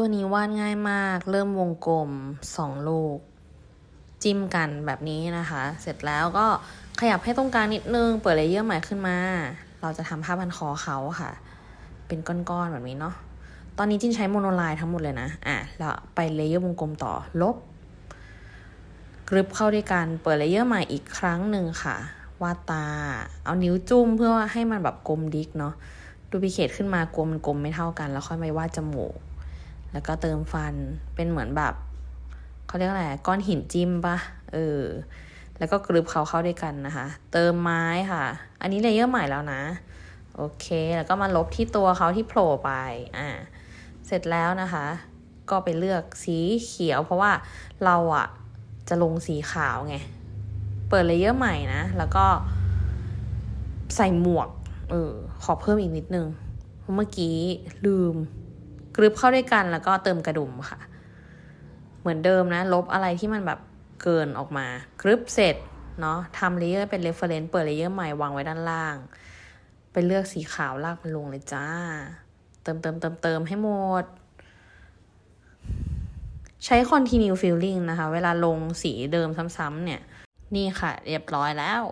ตัวนี้วาดง่ายมาก เริ่มวงกลมสองลูก จิ้มกันแบบนี้นะคะ เสร็จแล้วก็ขยับให้ตรงกลางนิดนึง เปิดเลเยอร์ใหม่ขึ้นมา เราจะทำผ้าพันคอเขาค่ะ เป็นก้อนๆแบบนี้เนาะ ตอนนี้จิ้นใช้โมโนไลน์ทั้งหมดเลยนะ อะ แล้วไปเลเยอร์วงกลมต่อ ลบกรึบเข้าด้วยกัน เปิดเลเยอร์ใหม่อีกครั้งหนึ่งค่ะ วาดตา เอานิ้วจุ้มเพื่อให้มันแบบกลมดิกเนาะดูพิเคทขึ้นมากลมมันกลมไม่เท่ากัน แล้วค่อยมาวาดจมูก แล้วก็เติมฟันเป็นเหมือนแบบเขาเรียกอะไรก้อนหินจิ้มปะเออ แล้วก็กรึบเขาเข้าด้วยกันนะคะ เติมไม้ค่ะ อันนี้เลเยอร์ใหม่แล้วนะ โอเค แล้วก็มาลบที่ตัวเขาที่โผล่ไป อ่า เสร็จแล้วนะคะ ก็ไปเลือกสีเขียว เพราะว่าเราอะจะลงสีขาวไง เปิดเลเยอร์ใหม่นะ แล้วก็ใส่หมวก เออ ขอเพิ่มอีกนิดนึงเพราะเมื่อกี้ลืม กรึบเข้าด้วยกันแล้วก็เติมกระดุมค่ะ เหมือนเดิมนะ ลบอะไรที่มันแบบเกินออกมากรึบเสร็จเนาะทำเลเยอร์เป็น reference เปิดเลเยอร์ใหม่วางไว้ด้านล่าง ไปเลือกสีขาวลากมันลงเลยจ้า เติมเติมเติมเติมให้หมด ใช้ continue filling นะคะ เวลาลงสีเดิมซ้ำๆเนี่ย นี่ค่ะ เรียบร้อยแล้ว